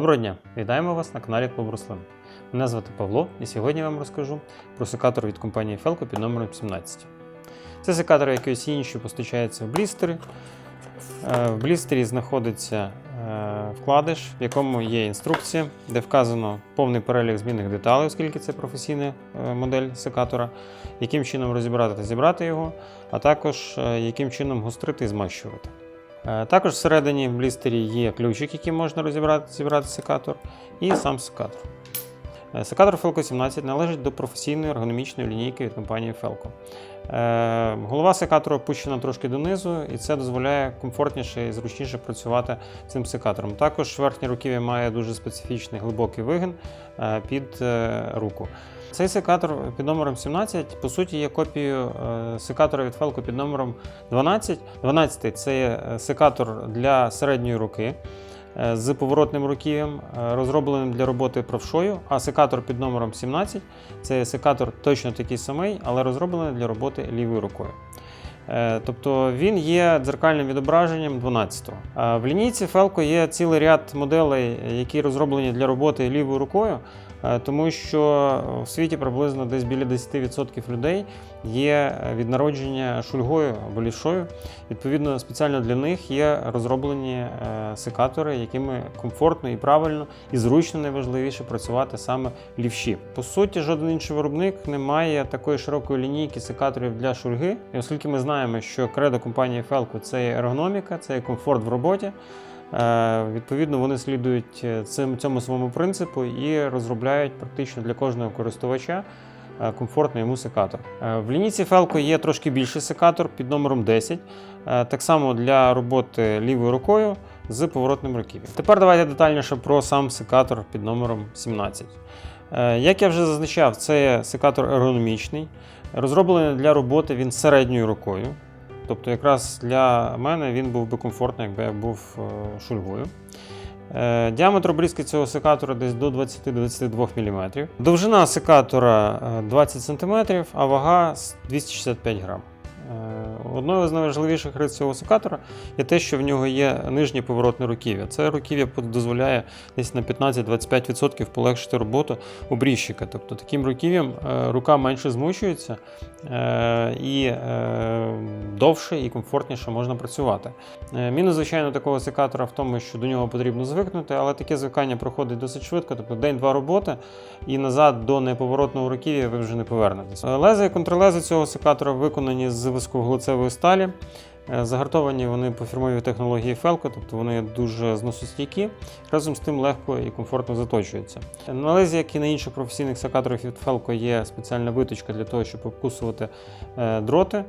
Доброго дня! Вітаємо вас на каналі Клуб Рослин. Мене звати Павло, і сьогодні я вам розкажу про секатор від компанії Felco під номером 17. Це секатор, як і усі інші, постачається в блістери. Е, В блістері знаходиться е, вкладиш, в якому є інструкція, де вказано повний перелік змінних деталей, оскільки це професійна е, модель секатора, яким чином розібрати та зібрати його, а також яким чином гострити і змащувати. Е, Також всередині в блістері є ключик, який можна розібрати, зібрати секатор, і сам секатор. Е, Секатор Felco 17 належить до професійної ергономічної лінійки від компанії Felco. Е, Голова секатора опущена трошки донизу, і це дозволяє комфортніше і зручніше працювати цим секатором. Також верхнє руків'я має дуже специфічний глибокий вигин під руку. Цей секатор під номером 17, по суті, є копією е, секатора від Felco під номером 12. 12 це є е, секатор для середньої руки е, з поворотним руків'ям, розробленим для роботи правшою, а секатор під номером 17 це є секатор точно такий самий, але розроблений для роботи лівою рукою. Тобто він є дзеркальним відображенням 12-го. В лінійці Felco є цілий ряд моделей, які розроблені для роботи лівою рукою, тому що в світі приблизно десь біля 10% людей є від народження шульгою або лівшою. Відповідно, спеціально для них є розроблені е, секатори, якими комфортно і правильно і зручно найважливіше працювати саме лівші. По суті, жоден інший виробник не має такої широкої лінійки секаторів для шульги. І оскільки ми знаємо, що кредо компанії Felco – це ергономіка, це комфорт в роботі. Е, Відповідно, вони слідують е, цим, цьому своєму принципу і розробляють практично для кожного користувача е, комфортний йому секатор. В лінійці Felco є трошки більший секатор під номером 10, е, так само для роботи лівою рукою з поворотним руків'ям. Тепер давайте детальніше про сам секатор під номером 17. Е, Як я вже зазначав, це секатор ергономічний, розроблений для роботи він середньою рукою. Тобто, якраз для мене він був би комфортний, якби я був е, шульгою. Е, Діаметр обрізки цього секатора десь до 20-22 мм. Довжина секатора е, 20 см, а вага 265 грам. Е, Одною з найважливіших рис цього секатора є те, що в нього є нижнє поворотне руків'я. Це руків'я дозволяє десь на 15-25% полегшити роботу обрізчика. Тобто таким руків'ям е, рука менше змучується е, і довше і комфортніше можна працювати. Мінус, звичайно, такого секатора в тому, що до нього потрібно звикнути, але таке звикання проходить досить швидко, тобто день-два роботи, і назад до неповоротного руків'я ви вже не повернетесь. Е, Леза і контрлези цього секатора виконані з високоглицевої сталі. Е, Загартовані вони по фірмовій технології Felco, тобто вони дуже зносостійкі, разом з тим легко і комфортно заточуються. На лезі, як і на інших професійних секаторах від Felco, є спеціальна виточка для того, щоб обкусувати е, дроти.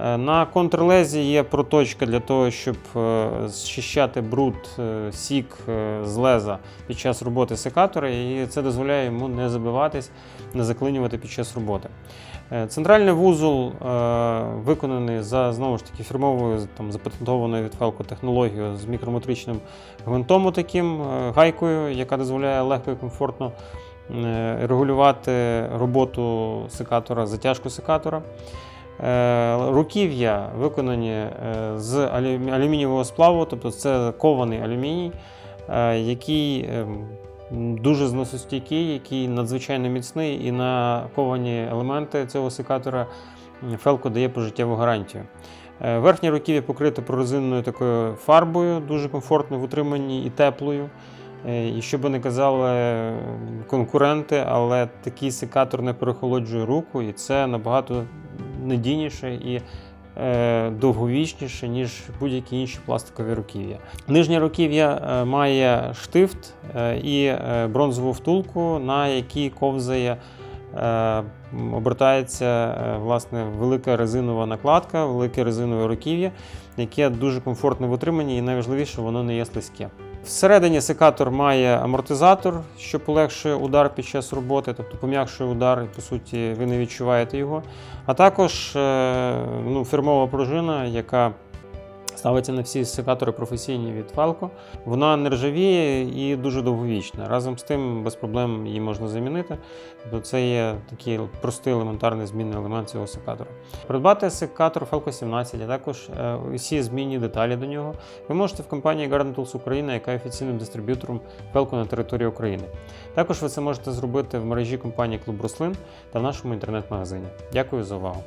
Е, На контрлезі є проточка для того, щоб е, зчищати бруд, е, сік з леза під час роботи секатора, і це дозволяє йому не забиватись, не заклинювати під час роботи. Центральний вузол виконаний за знову ж таки фірмовою там, запатентованою від Felco технологією з мікрометричним гвинтом, таким гайкою, яка дозволяє легко і комфортно регулювати роботу секатора, затяжку секатора. Е, Руків'я виконані е, з алю- алюмінієвого сплаву, тобто це кований алюміній, е, який ем, дуже зносостійкий, який надзвичайно міцний, і на ковані елементи цього секатора Felco дає пожиттєву гарантію. Верхнє руків'я покрите прорезинною такою фарбою, дуже комфортно в утриманні і теплою. І що би не казали конкуренти, але такий секатор не перехолоджує руку, і це набагато надійніше і е, довговічніше, ніж будь-які інші пластикові руків'я. Нижнє руків'я е, має штифт е, і бронзову втулку, на якій ковзає. Обертається власне велика резинова накладка, велике резинове руків'я, яке дуже комфортно в утриманні, і найважливіше, воно не є слизьке. Всередині секатор має амортизатор, що полегшує удар під час роботи, тобто пом'якшує удар, і по суті ви не відчуваєте його. А також е, ну, фірмова пружина, яка Ставиться на всі секатори професійні від Falco. Вона не ржавіє і дуже довговічна. Разом з тим, без проблем її можна замінити. Тобто це є такий простий елементарний змінний елемент цього секатора. Придбати секатор Falco 17, а також е, усі змінні деталі до нього ви можете в компанії Garden Tools Україна, яка є офіційним дистриб'ютором Falco на території України. Також ви це можете зробити в мережі компанії Клуб Рослин та в нашому інтернет-магазині. Дякую за увагу!